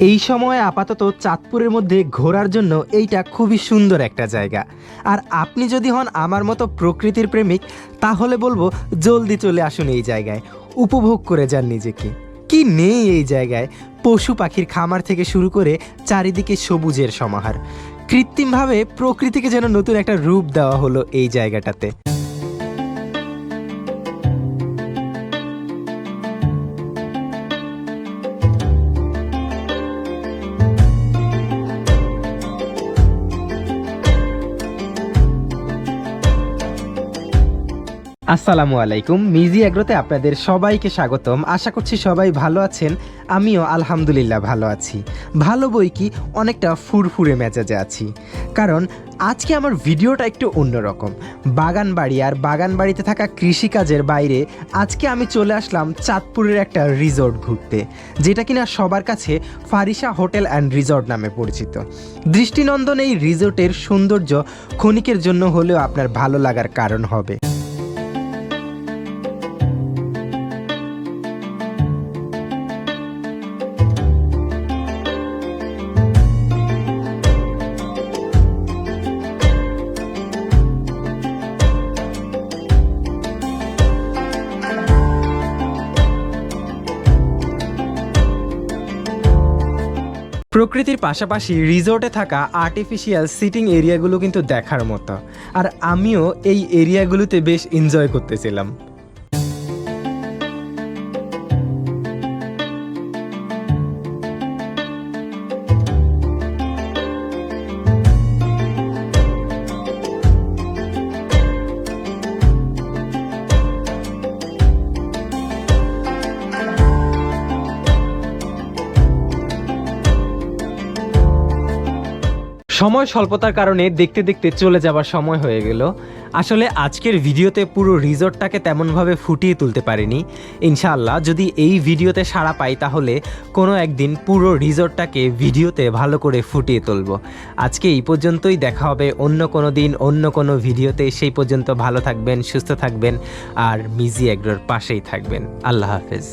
এই সময় আপাতত চাঁদপুরের মধ্যে ঘোরার জন্য এইটা খুবই সুন্দর একটা জায়গা। আর আপনি যদি হন আমার মতো প্রকৃতির প্রেমিক, তাহলে বলব জলদি চলে আসুন এই জায়গায়। উপভোগ করে যান নিজেকে। কি নেই এই জায়গায়? পশু পাখির খামার থেকে শুরু করে চারিদিকে সবুজের সমাহার। কৃত্রিমভাবে প্রকৃতিকে যেন নতুন একটা রূপ দেওয়া হলো এই জায়গাটাতে। আসসালামু আলাইকুম, মিজি এগ্রোতে আপনাদের সবাইকে স্বাগতম। আশা করছি সবাই ভালো আছেন, আমিও আলহামদুলিল্লাহ ভালো আছি। ভালো বই কি, অনেকটা ফুরফুরে মেজাজে আছি। কারণ আজকে আমার ভিডিওটা একটু অন্যরকম। বাগান বাড়ি আর বাগান বাড়িতে থাকা কৃষিকাজের বাইরে আজকে আমি চলে আসলাম চাঁদপুরের একটা রিসোর্ট ঘুরতে, যেটা কিনা সবার কাছে ফারিসা হোটেল অ্যান্ড রিসোর্ট নামে পরিচিত। দৃষ্টিনন্দন এই রিসোর্টের সৌন্দর্য ক্ষণিকের জন্য হলেও আপনার ভালো লাগার কারণ হবে। প্রকৃতির পাশাপাশি রিসোর্টে থাকা আর্টিফিশিয়াল সিটিং এরিয়াগুলো কিন্তু দেখার মতো। আর আমিও এই এরিয়াগুলোতে বেশ এনজয় করতেছিলাম। সময় স্বল্পতার কারণে দেখতে দেখতে চলে যাবার সময় হয়ে গেল। আসলে আজকের ভিডিওতে পুরো রিসোর্টটাকে তেমনভাবে ফুটিয়ে তুলতে পারিনি। ইনশাআল্লাহ যদি এই ভিডিওতে সাড়া পাই তাহলে কোনো একদিন পুরো রিসোর্টটাকে ভিডিওতে ভালো করে ফুটিয়ে তুলব। আজকে এই পর্যন্তই, দেখা হবে অন্য কোনো দিন, অন্য কোনো ভিডিওতে। সেই পর্যন্ত ভালো থাকবেন, সুস্থ থাকবেন, আর মিজি এগ্রোর পাশেই থাকবেন। আল্লাহ হাফেজ।